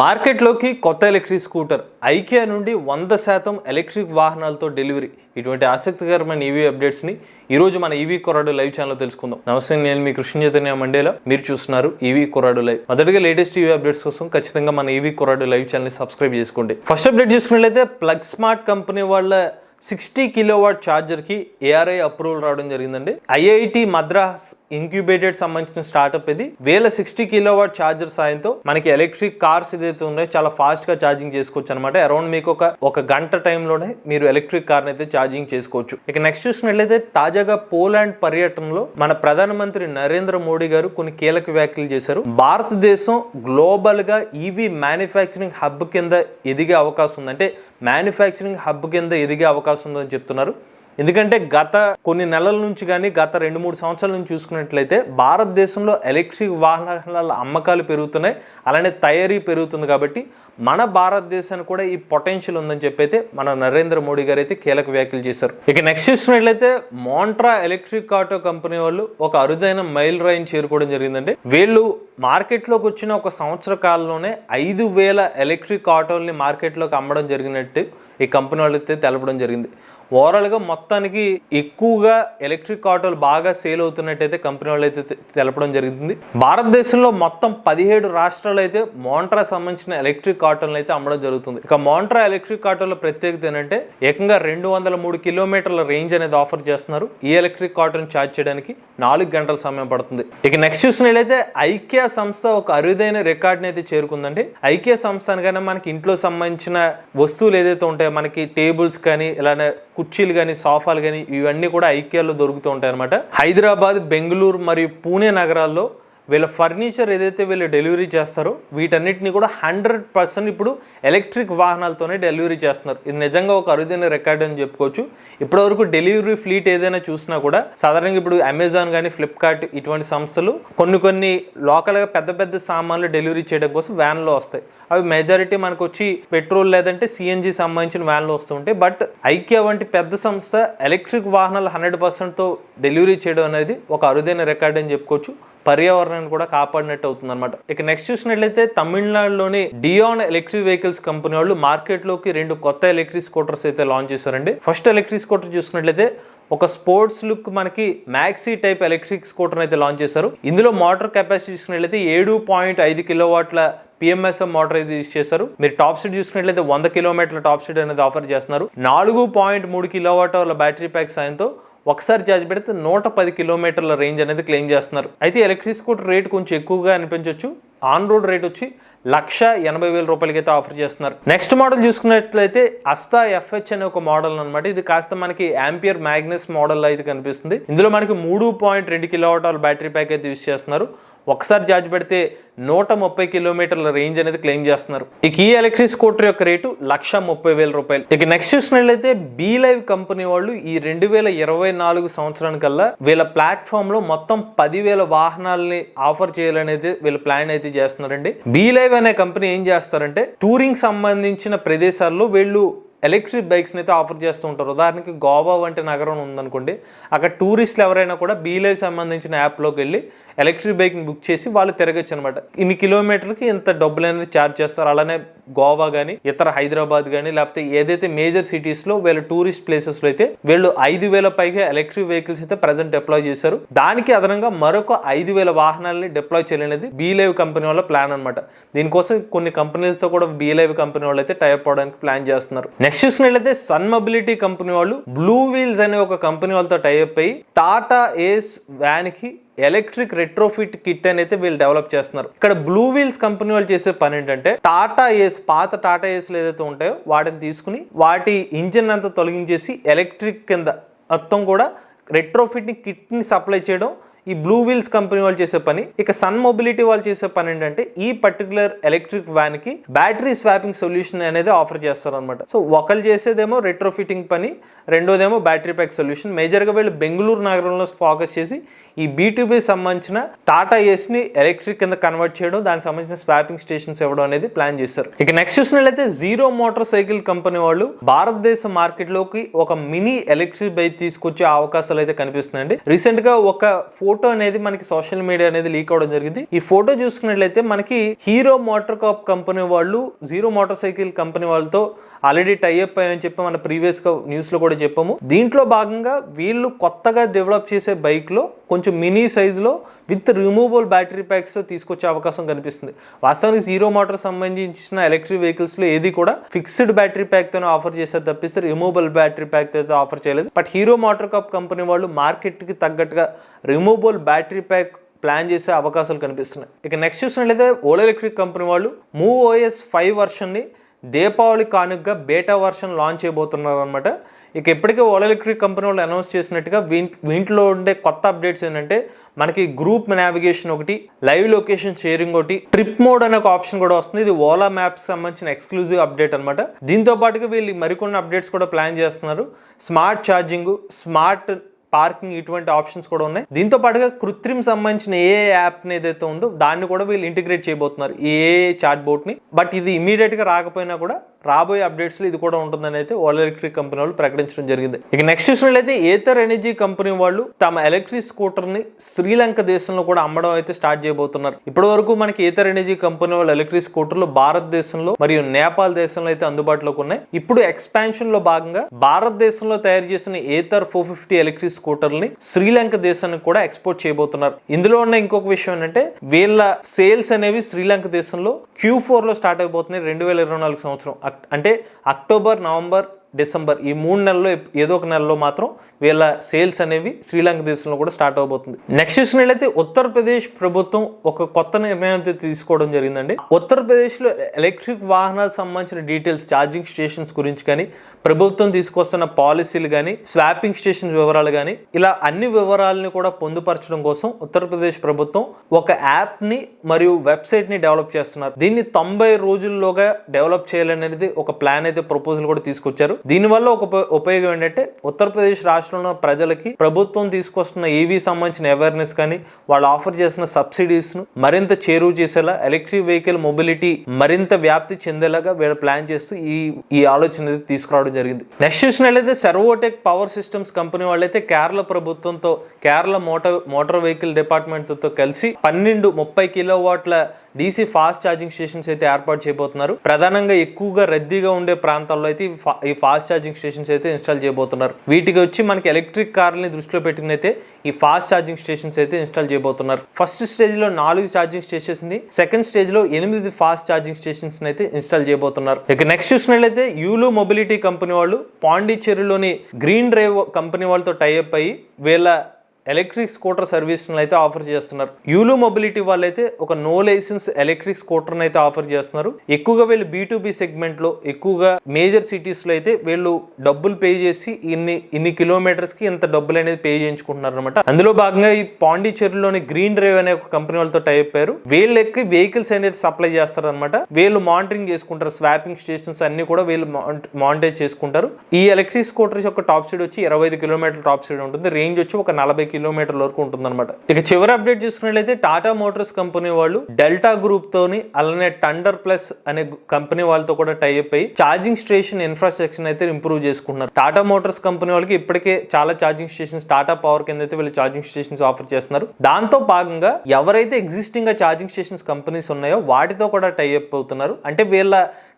మార్కెట్లోకి కొత్త electric scooter IKEA నుండి వంద శాతం ఎలక్ట్రిక్ వాహనాలతో డెలివరీ. ఇటువంటి ఆసక్తికరమైన ఈవీ అప్డేట్స్ని ఈరోజు మన ఈవీ కొరాడు లైవ్ ఛానల్ తెలుసుకుందాం. నమస్తే నేను మీ కృష్ణ చైతన్య మండేలా. మీరు చూస్తున్నారు ఈవీ కొరాడు లైవ్. మొదటిగా లేటెస్ట్ ఈవీ అప్డేట్స్ కోసం ఖచ్చితంగా మన ఈవీ కొరాడు లైవ్ ఛానల్ని సబ్స్క్రైబ్ చేసుకోండి. ఫస్ట్ అప్డేట్ చూసుకున్నట్లయితే ప్లగ్ స్మార్ట్ కంపెనీ వాళ్ళ సిక్స్టీ కిలోవాట్ ఛార్జర్కి ఏఆర్ఐ అప్రూవల్ రావడం జరిగిందండి. ఐఐటి మద్రాస్ ఇంక్యుబేటెడ్ సంబంధించిన స్టార్ట్అప్ ఇది. వేల సిక్స్టీ కిలోవాట్ ఛార్జర్ సాయంతో మనకి ఎలక్ట్రిక్ కార్స్ ఏదైతే ఉన్నాయో చాలా ఫాస్ట్గా ఛార్జింగ్ చేసుకోవచ్చు అనమాట అరౌండ్ మీకు ఒక ఒక గంట టైంలోనే మీరు ఎలక్ట్రిక్ కార్ని అయితే ఛార్జింగ్ చేసుకోవచ్చు. ఇక నెక్స్ట్ చూసినట్లయితే తాజాగా పోలాండ్ పర్యటనలో మన ప్రధానమంత్రి నరేంద్ర మోడీ గారు కొన్ని కీలక వ్యాఖ్యలు చేశారు. భారతదేశం గ్లోబల్గా ఈవీ మ్యానుఫ్యాక్చరింగ్ హబ్ కింద ఎదిగే అవకాశం ఉంది అంటే మ్యానుఫ్యాక్చరింగ్ హబ్ కింద ఎదిగే అవకాశం ఉందని చెప్తున్నారు. ఎందుకంటే గత కొన్ని నెలల నుంచి కానీ గత రెండు మూడు సంవత్సరాల నుంచి చూసుకున్నట్లయితే భారతదేశంలో ఎలక్ట్రిక్ వాహనాల అమ్మకాలు పెరుగుతున్నాయి. అలానే తయారీ పెరుగుతుంది కాబట్టి మన భారతదేశానికి కూడా ఈ పొటెన్షియల్ ఉందని చెప్పైతే మన నరేంద్ర మోడీ గారు అయితే కీలక వ్యాఖ్యలు చేశారు. ఇక నెక్స్ట్ చూసినట్లయితే మోంట్రా ఎలక్ట్రిక్ ఆటో కంపెనీ వాళ్ళు ఒక అరుదైన మైల్ రాయిని చేరుకోవడం జరిగిందండి. వీళ్ళు మార్కెట్లోకి వచ్చిన ఒక సంవత్సర కాలంలోనే ఐదు వేల ఎలక్ట్రిక్ ఆటోల్ని మార్కెట్లోకి అమ్మడం జరిగినట్టు ఈ కంపెనీ వాళ్ళు అయితే తెలపడం జరిగింది. ఓవరాల్గా మొత్తానికి ఎక్కువగా ఎలక్ట్రిక్ ఆటోలు బాగా సేల్ అవుతున్నట్టయితే కంపెనీ వాళ్ళు అయితే తెలపడం జరిగింది. భారతదేశంలో మొత్తం పదిహేడు రాష్ట్రాలు అయితే మోంట్రా సంబంధించిన ఎలక్ట్రిక్ ఆటోలను అయితే అమ్మడం జరుగుతుంది. ఇక మోంట్రా ఎలక్ట్రిక్ ఆటోల ప్రత్యేకత ఏంటంటే ఏకంగా రెండు వందల మూడు కిలోమీటర్ల రేంజ్ అనేది ఆఫర్ చేస్తున్నారు. ఈ ఎలక్ట్రిక్ ఆటోని ఛార్జ్ చేయడానికి నాలుగు గంటల సమయం పడుతుంది. ఇక నెక్స్ట్ చూసినట్లయితే ఐక్య సంస్థ ఒక అరుదైన రికార్డ్ని అయితే చేరుకుందండి. ఐకియా సంస్థ అనగానే మనకి ఇంట్లో సంబంధించిన వస్తువులు ఏదైతే ఉంటాయో మనకి టేబుల్స్ కానీ ఇలానే కుర్చీలు కానీ సోఫాలు కానీ ఇవన్నీ కూడా ఐకియాలో దొరుకుతూ ఉంటాయి అనమాట హైదరాబాద్ బెంగళూరు మరియు పూణే నగరాల్లో వీళ్ళ ఫర్నిచర్ ఏదైతే వీళ్ళు డెలివరీ చేస్తారో వీటన్నిటిని కూడా హండ్రెడ్ పర్సెంట్ ఇప్పుడు ఎలక్ట్రిక్ వాహనాలతోనే డెలివరీ చేస్తున్నారు. ఇది నిజంగా ఒక అరుదైన రికార్డ్ అని చెప్పుకోవచ్చు. ఇప్పటివరకు డెలివరీ ఫ్లీట్ ఏదైనా చూసినా కూడా సాధారణంగా ఇప్పుడు అమెజాన్ కానీ ఫ్లిప్కార్ట్ ఇటువంటి సంస్థలు కొన్ని కొన్ని లోకల్గా పెద్ద పెద్ద సామాన్లు డెలివరీ చేయడం కోసం వ్యాన్లో వస్తాయి. అవి మెజారిటీ మనకు వచ్చి పెట్రోల్ లేదంటే సిఎన్జి సంబంధించిన వ్యాన్లు వస్తుంటాయి బట్ ఐక్యా వంటి పెద్ద సంస్థ ఎలక్ట్రిక్ వాహనాలు హండ్రెడ్ పర్సెంట్తో డెలివరీ చేయడం అనేది ఒక అరుదైన రికార్డ్ అని చెప్పుకోవచ్చు. పర్యావరణాన్ని కూడా కాపాడినట్టు అవుతుంది అనమాట ఇక నెక్స్ట్ చూసినట్లయితే తమిళనాడులోని డియాన్ ఎలక్ట్రిక్ వెహికల్స్ కంపెనీ వాళ్ళు మార్కెట్లోకి రెండు కొత్త ఎలక్ట్రిక్ స్కూటర్స్ అయితే లాంచ్ చేశారండి. ఫస్ట్ ఎలక్ట్రిక్ స్కూటర్ చూసుకున్నట్లయితే ఒక స్పోర్ట్స్ లుక్ మనకి మ్యాక్సీ టైప్ ఎలక్ట్రిక్ స్కూటర్ అయితే లాంచ్ చేశారు. ఇందులో మోటార్ కెపాసిటీ చూసుకున్నట్లయితే ఏడు పాయింట్ ఐదు కిలోవాట్ల పిఎంఎస్ఎం మోటార్ అయితే యూజ్ చేశారు. మీరు టాప్ స్పీడ్ చూసుకున్నట్లయితే వంద కిలోమీటర్ల టాప్ స్పీడ్ అనేది ఆఫర్ చేస్తున్నారు. నాలుగు పాయింట్ మూడు కిలోవాట్ అవర్ల బ్యాటరీ ప్యాక్ సాయంతో ఒకసారి ఛార్జ్ పెడితే నూట పది కిలోమీటర్ల రేంజ్ అనేది క్లెయిమ్ చేస్తున్నారు. అయితే ఎలక్ట్రిక్ స్కూటర్ రేట్ కొంచెం ఎక్కువగా అనిపించవచ్చు ఆన్ రోడ్ రేట్ వచ్చి లక్ష ఎనభై వేల రూపాయలకైతే ఆఫర్ చేస్తున్నారు. నెక్స్ట్ మోడల్ చూసుకున్నట్లయితే అస్తా ఎఫ్హెచ్ అనే ఒక మోడల్ అనమాట ఇది కాస్త మనకి యాంపియర్ మ్యాగ్నస్ మోడల్ అయితే కనిపిస్తుంది. ఇందులో మనకి మూడు పాయింట్ రెండు కిలోవాట్ బ్యాటరీ ప్యాక్ అయితే యూస్ చేస్తున్నారు. ఒకసారి ఛార్జ్ పెడితే నూట ముప్పై కిలోమీటర్ల రేంజ్ అనేది క్లెయిమ్ చేస్తున్నారు. ఇక ఈ ఎలక్ట్రిక్ స్కూటర్ యొక్క రేటు లక్ష ముప్పై వేల రూపాయలు. ఇక నెక్స్ట్ చూసినట్లయితే బీ లైవ్ కంపెనీ వాళ్ళు ఈ రెండు వేల ఇరవై నాలుగు సంవత్సరానికల్లా వీళ్ళ ప్లాట్ఫామ్లో మొత్తం పదివేల వాహనాలని ఆఫర్ చేయాలనేది వీళ్ళ ప్లాన్ అయితే చేస్తున్నారండి. బీ లైవ్ అనే కంపెనీ ఏం చేస్తారంటే టూరింగ్ సంబంధించిన ప్రదేశాల్లో వీళ్ళు ఎలక్ట్రిక్ బైక్స్ని అయితే ఆఫర్ చేస్తూ ఉంటారు. ఉదాహరణకి గోవా వంటి నగరం ఉందనుకోండి అక్కడ టూరిస్టులు ఎవరైనా కూడా బీలైవ్ సంబంధించిన యాప్లోకి వెళ్ళి ఎలక్ట్రిక్ బైక్ని బుక్ చేసి వాళ్ళు తిరగచ్చు అనమాట ఇన్ని కిలోమీటర్లకి ఇంత డబ్బులు అనేది ఛార్జ్ చేస్తారు. అలానే గోవా కానీ ఇతర హైదరాబాద్ కానీ లేకపోతే ఏదైతే మేజర్ సిటీస్లో వీళ్ళ టూరిస్ట్ ప్లేసెస్లో అయితే వీళ్ళు ఐదు వేల పైగా ఎలక్ట్రిక్ వెహికల్స్ అయితే ప్రజెంట్ డిప్లాయ్ చేశారు. దానికి అదనంగా మరొక ఐదు వేల వాహనాలని డిప్లాయ్ చేయాలనేది బీలైవ్ కంపెనీ వాళ్ళ ప్లాన్ అనమాట దీనికోసం కొన్ని కంపెనీలతో కూడా బీలైవ్ కంపెనీ వాళ్ళు అయితే టైప్ అవడానికి ప్లాన్ చేస్తున్నారు. నెక్స్ట్ చూసినట్లయితే సన్ మొబిలిటీ కంపెనీ వాళ్ళు బ్లూ వీల్స్ అనే ఒక కంపెనీ వాళ్ళతో టైప్ అయ్యి టాటా ఏస్ వ్యాన్కి ఎలక్ట్రిక్ రెట్రోఫిట్ కిట్ అని అయితే వీళ్ళు డెవలప్ చేస్తున్నారు. ఇక్కడ బ్లూ వీల్స్ కంపెనీ వాళ్ళు చేసే పని ఏంటంటే టాటా ఏస్ పాత టాటా ఏస్లు ఏదైతే ఉంటాయో వాటిని తీసుకుని వాటి ఇంజిన్ అంతా తొలగించేసి ఎలక్ట్రిక్ కింద మొత్తం కూడా రెట్రోఫిట్ని కిట్ని సప్లై చేయడం ఈ బ్లూ వీల్స్ కంపెనీ వాళ్ళు చేసే పని ఇక సన్ మొబిలిటీ వాళ్ళు చేసే పని ఏంటంటే ఈ పర్టికులర్ ఎలక్ట్రిక్ వ్యాన్కి బ్యాటరీ స్వాపింగ్ సొల్యూషన్ అనేది ఆఫర్ చేస్తారు అనమాట సో ఒకళ్ళు చేసేదేమో రెట్రో ఫిట్టింగ్ పని రెండోదేమో బ్యాటరీ ప్యాక్ సొల్యూషన్ మేజర్గా వీళ్ళు బెంగళూరు నగరంలో ఫోకస్ చేసి ఈ బీటీబీ సంబంధించిన టాటా ఏసీని ఎలక్ట్రిక్ కింద కన్వర్ట్ చేయడం దానికి సంబంధించిన స్వాపింగ్ స్టేషన్స్ ఇవ్వడం అనేది ప్లాన్ చేశారు. ఇక నెక్స్ట్ చూసినట్లయితే జీరో మోటార్ సైకిల్ కంపెనీ వాళ్ళు భారతదేశ మార్కెట్లోకి ఒక మినీ ఎలక్ట్రిక్ బైక్ తీసుకొచ్చే అవకాశాలు అయితే కనిపిస్తున్నాయండి. రీసెంట్గా ఒక ఫోటో అనేది మనకి సోషల్ మీడియా అనేది లీక్ అవడం జరిగింది. ఈ ఫోటో చూసుకున్నట్లయితే మనకి హీరో మోటార్ కాప్ కంపెనీ వాళ్ళు జీరో మోటార్ సైకిల్ కంపెనీ వాళ్ళతో ఆల్రెడీ టైఅప్ అయ్యని చెప్పి మన ప్రీవియస్గా న్యూస్లో కూడా చెప్పాము. దీంట్లో భాగంగా వీళ్ళు కొత్తగా డెవలప్ చేసే బైక్లో కొంచెం మినీ సైజులో విత్ రిమూవబుల్ బ్యాటరీ ప్యాక్స్తో తీసుకొచ్చే అవకాశం కనిపిస్తుంది. వాస్తవానికి జీరో మోటార్ సంబంధించిన ఎలక్ట్రిక్ వెహికల్స్లో ఏది కూడా ఫిక్స్డ్ బ్యాటరీ ప్యాక్తోనే ఆఫర్ చేశారు తప్పిస్తే రిమూవబుల్ బ్యాటరీ ప్యాక్తో అయితే ఆఫర్ చేయలేదు. But Hero motor corp company వాళ్ళు మార్కెట్కి తగ్గట్టుగా రిమూవబుల్ బ్యాటరీ ప్యాక్ ప్లాన్ చేసే అవకాశాలు కనిపిస్తున్నాయి. ఇక నెక్స్ట్ చూసినట్లయితే ఓలా ఎలక్ట్రిక్ కంపెనీ వాళ్ళు మూవ్ ఓఎస్ ఫైవ్ వర్షన్ని దీపావళి కానుకగా బేటా వర్షన్ లాంచ్ చేయబోతున్నారు అనమాట ఇక ఇప్పటికే ఓలా ఎలక్ట్రిక్ కంపెనీ వాళ్ళు అనౌన్స్ చేసినట్టుగా వీంట్లో ఉండే కొత్త అప్డేట్స్ ఏంటంటే మనకి గ్రూప్ నావిగేషన్ ఒకటి లైవ్ లొకేషన్ షేరింగ్ ఒకటి ట్రిప్ మోడ్ అనే ఒక ఆప్షన్ కూడా వస్తుంది. ఇది ఓలా మ్యాప్స్ సంబంధించిన ఎక్స్క్లూజివ్ అప్డేట్ అనమాట దీంతో పాటుగా వీళ్ళు మరికొన్ని అప్డేట్స్ కూడా ప్లాన్ చేస్తున్నారు. స్మార్ట్ ఛార్జింగ్ స్మార్ట్ పార్కింగ్ ఇటువంటి ఆప్షన్స్ కూడా ఉన్నాయి. దీంతో పాటుగా కృత్రిమ సంబంధించిన ఏ యాప్ ఏదైతే ఉందో దాన్ని కూడా వీళ్ళు ఇంటిగ్రేట్ చేయబోతున్నారు ఏ చాట్ బోట్ని. బట్ ఇది ఇమీడియట్గా రాకపోయినా కూడా రాబోయే అప్డేట్స్లో ఇది కూడా ఉంటుందని అయితే ఓల్ ఎలక్ట్రిక్ కంపెనీ వాళ్ళు ప్రకటించడం జరిగింది. ఇక నెక్స్ట్ చూసినట్లయితే ఏథర్ ఎనర్జీ కంపెనీ వాళ్ళు తమ ఎలక్ట్రిక్ స్కూటర్ని శ్రీలంక దేశంలో కూడా అమ్మడం అయితే స్టార్ట్ చేయబోతున్నారు. ఇప్పటి వరకు మనకి ఏతర్ ఎనర్జీ కంపెనీ వాళ్ళు ఎలక్ట్రిక్ స్కూటర్లు భారతదేశంలో మరియు నేపాల్ దేశంలో అయితే అందుబాటులోకి ఉన్నాయి. ఇప్పుడు ఎక్స్పాన్షన్లో భాగంగా భారతదేశంలో తయారు చేసిన ఏతర్ ఫోర్ ఫిఫ్టీ ఎలక్ట్రిక్ స్కూటర్ని శ్రీలంక దేశానికి కూడా ఎక్స్పోర్ట్ చేయబోతున్నారు. ఇందులో ఉన్న ఇంకొక విషయం ఏంటంటే వీళ్ళ సేల్స్ అనేవి శ్రీలంక దేశంలో క్యూ ఫోర్లో స్టార్ట్ అయిపోతున్నాయి రెండు వేల ఇరవై నాలుగు సంవత్సరం. అంటే అక్టోబర్ నవంబర్ డిసెంబర్ ఈ మూడు నెలల్లో ఏదో ఒక నెలలో మాత్రం వీళ్ళ సేల్స్ అనేవి శ్రీలంక దేశంలో కూడా స్టార్ట్ అవబోతుంది. నెక్స్ట్ చూసినట్లయితే ఉత్తరప్రదేశ్ ప్రభుత్వం ఒక కొత్త నిర్ణయం అయితే తీసుకోవడం జరిగిందండి. ఉత్తరప్రదేశ్లో ఎలక్ట్రిక్ వాహనాలకు సంబంధించిన డీటెయిల్స్ ఛార్జింగ్ స్టేషన్స్ గురించి కానీ ప్రభుత్వం తీసుకొస్తున్న పాలసీలు కానీ స్వాపింగ్ స్టేషన్ వివరాలు కానీ ఇలా అన్ని వివరాలని కూడా పొందుపరచడం కోసం ఉత్తరప్రదేశ్ ప్రభుత్వం ఒక యాప్ని మరియు వెబ్సైట్ని డెవలప్ చేస్తున్నారు. దీన్ని తొంభై రోజుల్లోగా డెవలప్ చేయాలనేది ఒక ప్లాన్ అయితే ప్రపోజల్ కూడా తీసుకొచ్చారు. దీనివల్ల ఒక ఉప- ఉపయోగం ఏంటంటే ఉత్తరప్రదేశ్ రాష్ట్రంలో ప్రజలకి ప్రభుత్వం తీసుకొస్తున్న ఈవీ సంబంధించిన అవేర్నెస్ కానీ వాళ్ళు ఆఫర్ చేసిన సబ్సిడీస్ను మరింత చేరువ చేసేలా ఎలక్ట్రిక్ వెహికల్ మొబిలిటీ మరింత వ్యాప్తి చెందేలాగా వీళ్ళు ప్లాన్ చేస్తూ ఈ ఈ ఆలోచన తీసుకురావడం జరిగింది. నెక్స్ట్ చూసినట్లయితే సర్వోటెక్ పవర్ సిస్టమ్స్ కంపెనీ వాళ్ళైతే కేరళ ప్రభుత్వంతో కేరళ మోటార్ మోటార్ వెహికల్ డిపార్ట్మెంట్తో కలిసి పన్నెండు ముప్పై కిలో వాట్ల డీసీ ఫాస్ట్ ఛార్జింగ్ స్టేషన్స్ అయితే ఏర్పాటు చేయబోతున్నారు. ప్రధానంగా ఎక్కువగా రద్దీగా ఉండే ప్రాంతాల్లో అయితే ఈ ఫా- ఫాస్ట్ ఛార్జింగ్ స్టేషన్స్ అయితే ఇన్స్టాల్ చేయబోతున్నారు. వీటికి వచ్చి మనకి ఎలక్ట్రిక్ కార్లని దృష్టిలో పెట్టినైతే ఈ ఫాస్ట్ ఛార్జింగ్ స్టేషన్స్ అయితే ఇన్స్టాల్ చేయబోతున్నారు. ఫస్ట్ స్టేజ్లో నాలుగు ఛార్జింగ్ స్టేషన్స్ని సెకండ్ స్టేజ్లో ఎనిమిది ఫాస్ట్ ఛార్జింగ్ స్టేషన్స్ అయితే ఇన్స్టాల్ చేయబోతున్నారు. ఇక నెక్స్ట్ చూసినట్లయితే యూలో మొబిలిటీ కంపెనీ వాళ్ళు పాండిచ్చేరిలోని గ్రీన్ డ్రైవ్ కంపెనీ వాళ్ళతో టైఅప్ అయ్యి వీళ్ళ ఎలక్ట్రిక్ స్కూటర్ సర్వీస్ అయితే ఆఫర్ చేస్తున్నారు. యూలు మొబిలిటీ వాళ్ళైతే ఒక నో లైసెన్స్ ఎలక్ట్రిక్ స్కూటర్ అయితే ఆఫర్ చేస్తున్నారు. ఎక్కువగా వీళ్ళు బీ టు సెగ్మెంట్లో ఎక్కువగా మేజర్ సిటీస్లో అయితే వీళ్ళు డబ్బులు పే చేసి ఇన్ని ఇన్ని కిలోమీటర్స్కి ఇంత డబ్బులు అనేది పే చేయించుకుంటున్నారు అనమాట అందులో భాగంగా ఈ పాండిచ్చేరిలోని గ్రీన్ డ్రైవ్ అనే ఒక కంపెనీ వాళ్ళతో టైప్ అయ్యారు. వీళ్ళకి వెహికల్స్ అనేది సప్లై చేస్తారు అనమాట వీళ్ళు మానిటరింగ్ చేసుకుంటారు స్వాపింగ్ స్టేషన్స్ అన్ని కూడా వీళ్ళు మానిటైజ్ చేసుకుంటారు. ఈ ఎలక్ట్రిక్ స్కూటర్స్ యొక్క టాప్ స్పీడ్ వచ్చి ఇరవై ఐదు కిలోమీటర్ టాప్ స్పీడ్ ఉంటుంది. రేంజ్ వచ్చి ఒక నలభై కిలోమీటర్ల వరకు ఉంటుంది అనమాట ఇక చివరి అప్డేట్ చూసుకున్నట్లయితే టాటా మోటార్స్ కంపెనీ వాళ్ళు డెల్టా గ్రూప్ తోని అలానే టండర్ ప్లస్ అనే కంపెనీ వాళ్ళతో కూడా టైఅప్ అయ్యి ఛార్జింగ్ స్టేషన్ ఇన్ఫ్రాస్ట్రక్చర్ అయితే ఇంప్రూవ్ చేసుకుంటున్నారు. టాటా మోటార్స్ కంపెనీ వాళ్ళకి ఇప్పటికే చాలా ఛార్జింగ్ స్టేషన్స్ టాటా పవర్ కింద అయితే వీళ్ళు ఛార్జింగ్ స్టేషన్స్ ఆఫర్ చేస్తున్నారు. దాంతో భాగంగా ఎవరైతే ఎగ్జిస్టింగ్గా ఛార్జింగ్ స్టేషన్స్ కంపెనీస్ ఉన్నాయో వాటితో కూడా టైఅప్ అవుతున్నారు. అంటే వీళ్ళ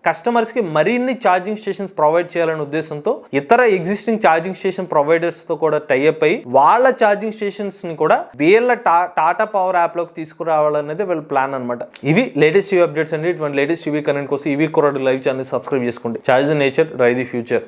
కస్టమర్స్కి మరిన్ని ఛార్జింగ్ స్టేషన్స్ ప్రొవైడ్ చేయాలనే ఉద్దేశంతో ఇతర ఎగ్జిస్టింగ్ ఛార్జింగ్ స్టేషన్ ప్రొవైడర్స్తో కూడా టైఅప్ అయ్యి వాళ్ళ ఛార్జింగ్ స్టేషన్స్ని కూడా వీళ్ళ టా- టాటా పవర్ యాప్లోకి తీసుకురావాలనేది వీళ్ళ ప్లాన్ అనమాట ఇవి లేటెస్ట్ టీవీ అప్డేట్స్ అండి. ఇటువంటి లేటెస్ట్ టీవీ కరెంట్ కోసం ఈవీ కొరడు లైవ్ ఛానల్ సబ్స్క్రైబ్ చేసుకోండి. Charge the nature ride the future.